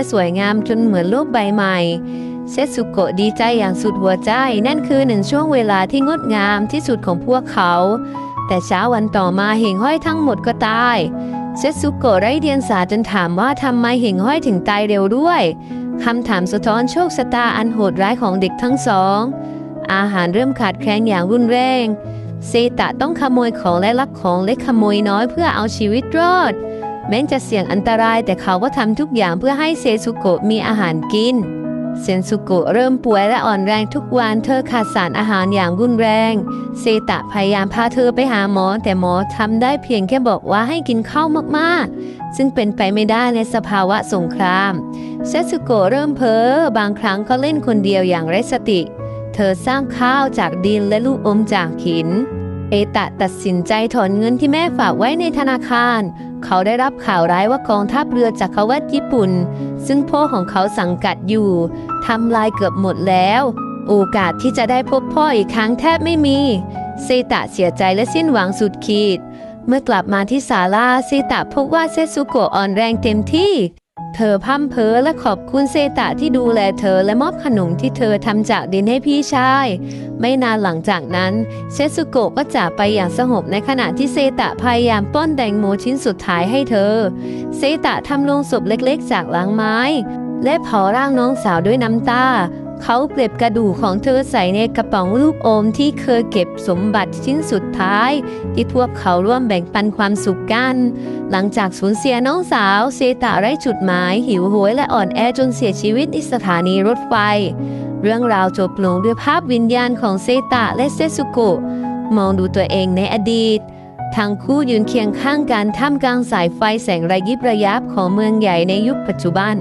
และสวยงามจนเหมือนโลกใบใหม่เซซุโกะดีใจอย่างสุดหัวใจ นั่นคือหนึ่งช่วงเวลาที่งดงามที่สุดของพวกเขา แต่เช้าวันต่อมาเหงห้อยทั้งหมดก็ตายเซซุโกะไร้เดียงสาจนถามว่าทำไมเหงห้อยถึงตายเร็วด้วยคำถามสะท้อนโชคชะตาอันโหดร้ายของเด็กทั้งสอง อาหารเริ่มขาดแคลนอย่างรุนแรง เซตะต้องขโมยของและลักของเล็กขโมยน้อยเพื่อเอาชีวิตรอด แม้จะเสี่ยงอันตรายแต่เขาก็ทำทุกอย่างเพื่อให้เซซุโกะมีอาหารกิน เซนซุโกะเริ่มป่วยและอ่อนแรงทุกวันเธอขาดสารอาหารอย่างรุนแรง เซตะพยายามพาเธอไปหาหมอ แต่หมอทำได้เพียงแค่บอกว่าให้กินข้าวมากๆ ซึ่งเป็นไปไม่ได้ในสภาวะสงคราม เซซุโกะเริ่มเพ้อบางครั้งก็เล่นคนเดียวอย่างไร้สติ เธอสร้างข้าวจากดินและลูกอมจากหิน เอตะตัดสินใจถอนเงินที่แม่ฝากไว้ในธนาคาร เขาได้รับข่าวร้ายว่ากองทัพเรือจักรวรรดิญี่ปุ่น ซึ่งพ่อของเขาสังกัดอยู่ทำลายเกือบหมดแล้ว โอกาสที่จะได้พบพ่ออีกครั้งแทบไม่มีเซตะเสียใจและสิ้นหวังสุดขีด เมื่อกลับมาที่ศาลาเซตะพบว่าเซซุโกะอ่อนแรงเต็มที่ เธอพร่ำเพ้อและขอบคุณเซตะที่ดูแลเธอและมอบขนมที่เธอทำจากดินให้พี่ชาย ไม่นานหลังจากนั้นเซซุโกะก็จากไปอย่างสงบในขณะที่เซตะพยายามป้อนแตงโมชิ้นสุดท้ายให้เธอ เซตะทำโลงศพเล็กๆจากหลังไม้ และเผาร่างน้องสาวด้วยน้ำตา เขาเก็บกระดูกของเธอใส่ในกระป๋องลูกอมที่เคยเก็บสมบัติชิ้นสุดท้าย ที่พวกเขาร่วมแบ่งปันความสุขกัน หลังจากสูญเสียน้องสาวเซตะไร้จุดหมาย หิวโหยและอ่อนแอจนเสียชีวิตที่สถานีรถไฟ เรื่องราวจบลงด้วยภาพวิญญาณของเซตะและเซซุโกะมองดูตัวเองในอดีตทั้งคู่ยืนเคียงข้างกันท่ามกลางสายไฟแสงระยิบระยับของเมืองใหญ่ในยุคปัจจุบัน